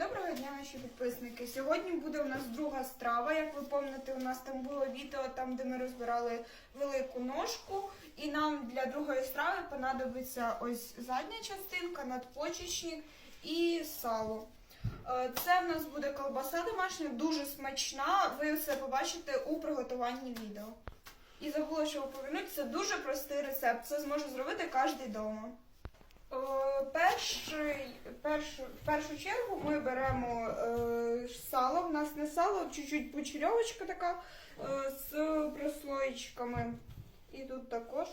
Доброго дня, наші підписники. Сьогодні буде у нас друга страва. Як ви пам'ятаєте, у нас там було відео, там де ми розбирали велику ножку. І нам для другої страви понадобиться ось задня частинка, надпочечник і сало. Е, Це в нас буде колбаса домашня, дуже смачна. Ви все побачите у приготуванні відео. І забула, що упомянути, це дуже простий рецепт. Це зможе зробити кожен вдома. Е, Перший, першу, в першу чергу ми беремо е, сало. У нас не сало, чуть-чуть почерьовочка така е, з прослоєчками. І тут також.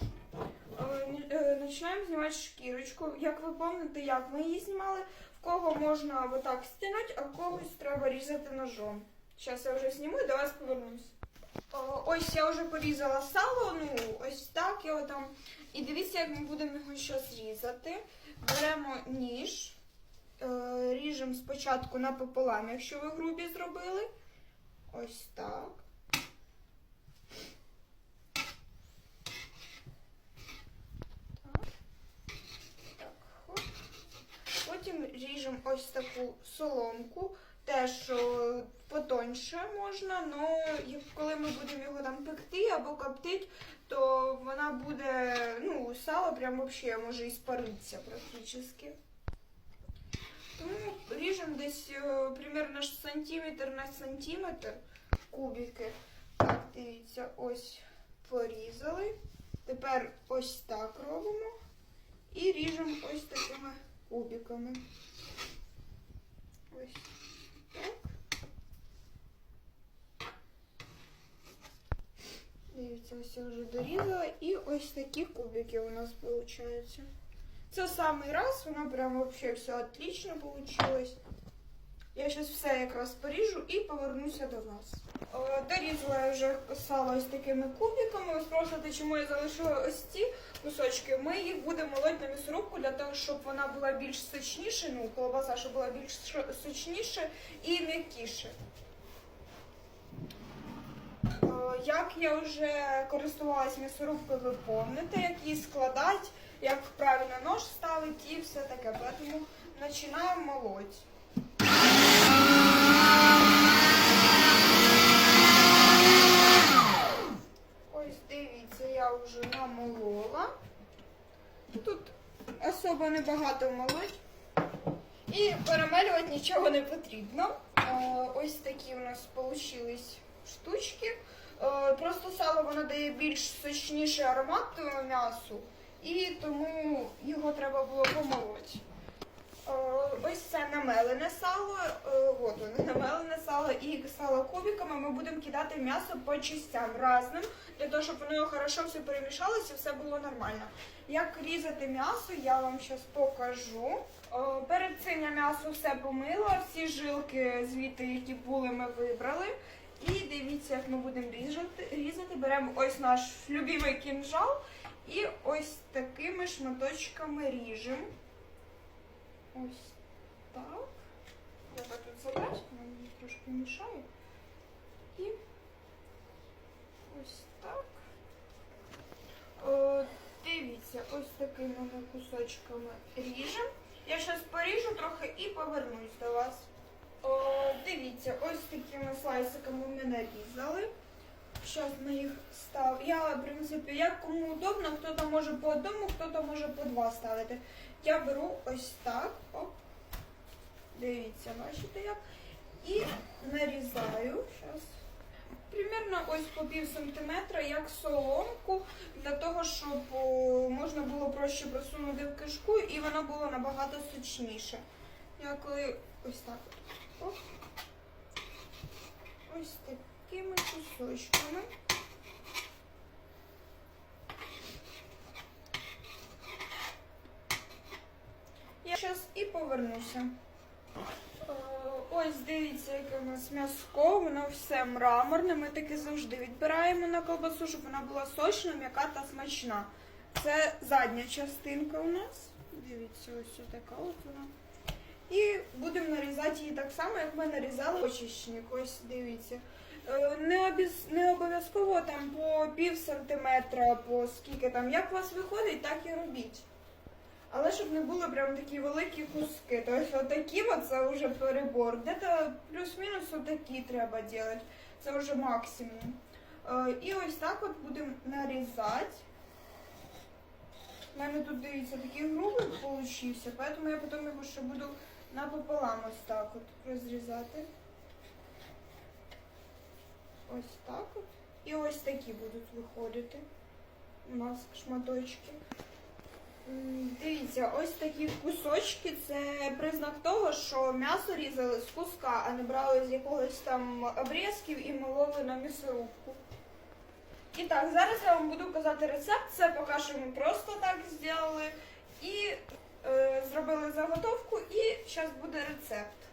Е, е, починаємо знімати шкірочку. Як ви пам'ятаєте, як ми її знімали, в кого можна отак стягнути, а когось треба різати ножом. Зараз я вже зніму і до вас повернусь. Ось я вже порізала сало, ну ось так його там. І дивіться, як ми будемо його зараз різати. Беремо ніж, е, ріжемо спочатку напополам, якщо ви грубі зробили. Ось. Так. Так. Потім ріжемо ось таку соломку. Теж о, потоньше можна, але коли ми будемо його там пекти або коптити, то вона буде, ну, сало прям вообще може іспаритися практично. Тому ріжемо десь е, примерно сантиметр на сантиметр кубики. Так, дивіться, ось порізали. Тепер ось так робимо. І ріжемо ось такими кубиками. Ось Дивіться, ось я вже дорізала. І ось такі кубики у нас виходять. Це самий раз, воно прям вообще все отлично получилось. Я зараз все якраз поріжу і повернуся до вас. Е, Дорізала я вже сало ось такими кубиками. Ви спросите, чому я залишила ось ці кусочки. Ми їх будемо молоть на м'ясорубку для того, щоб вона була більш сочніша, ну, колбаса, щоб була більш сочніша і м'якіше. Як я вже користувалась м'ясорубкою, ви помните, як її складати, як правильно нож ставити і все таке. Тому починаємо молоть. Ось дивіться, я вже намолола. Тут особо небагато молоть. І перемелювати нічого не потрібно. Ось такі у нас вийшли штучки. Е, Просто сало воно дає більш сочніший аромат е, м'ясу, і тому його треба було помолоти. Е, Ось це намелене сало, от воно намелене сало і сало кубиками ми будемо кидати м'ясо по частям разним, для того, щоб воно хорошо все перемішалося і все було нормально. Як різати м'ясо, я вам зараз покажу. Перед цим я м'ясо все помила, всі жилки звідти, які були, ми вибрали. І дивіться, як ми будемо різати. різати. Беремо ось наш любимий кінжал і ось такими шматочками ріжемо. Ось так. Треба тут забрати, мені трошки мішає. І ось так. О, дивіться, ось такими ми кусочками ріжемо. Я зараз поріжу трохи і повернусь до вас. Дивіться, ось такими слайсиками ми нарізали. Зараз ми їх став. Я, в принципі, як кому удобно, хто-то може по одному, хто-то може по два ставити. Я беру ось так. Оп. Дивіться, бачите як. І нарізаю. Зараз. Примірно ось по пів сантиметра, як соломку, для того, щоб о, можна було проще просунути в кишку і воно було набагато сочніше. Я ось так от. Оп. Ось такими кусочками. Я зараз і повернуся. Е, Ось дивіться, яке у нас м'яско, воно все мраморне. Ми таке завжди відбираємо на колбасу, щоб вона була сочна, м'яка та смачна. Це задня частинка у нас. Дивіться, ось така от вона. І будемо нарізати її так само, як ми нарізали очищник. Ось дивіться. Е, Не, не обов'язково там по пів сантиметра, по скільки там. Як у вас виходить, так і робіть. Але щоб не були прям такі великі куски. Тобто отакі от це вже перебор. Де-то плюс-мінус отакі треба робити. Це вже максимум. Е, І ось так от будемо нарізати. У мене тут, дивіться, такий грубий получився, поэтому я потім його ще буду напополам ось так от розрізати. Ось так от. І ось такі будуть виходити у нас шматочки. Дивіться, ось такі кусочки це признак того, що м'ясо різали з куска, а не брали з якогось там обрізків і мололи на м'ясорубку. І так, зараз я вам буду казати рецепт. Це поки що ми просто так зробили. І зробили заготовку, і зараз буде рецепт.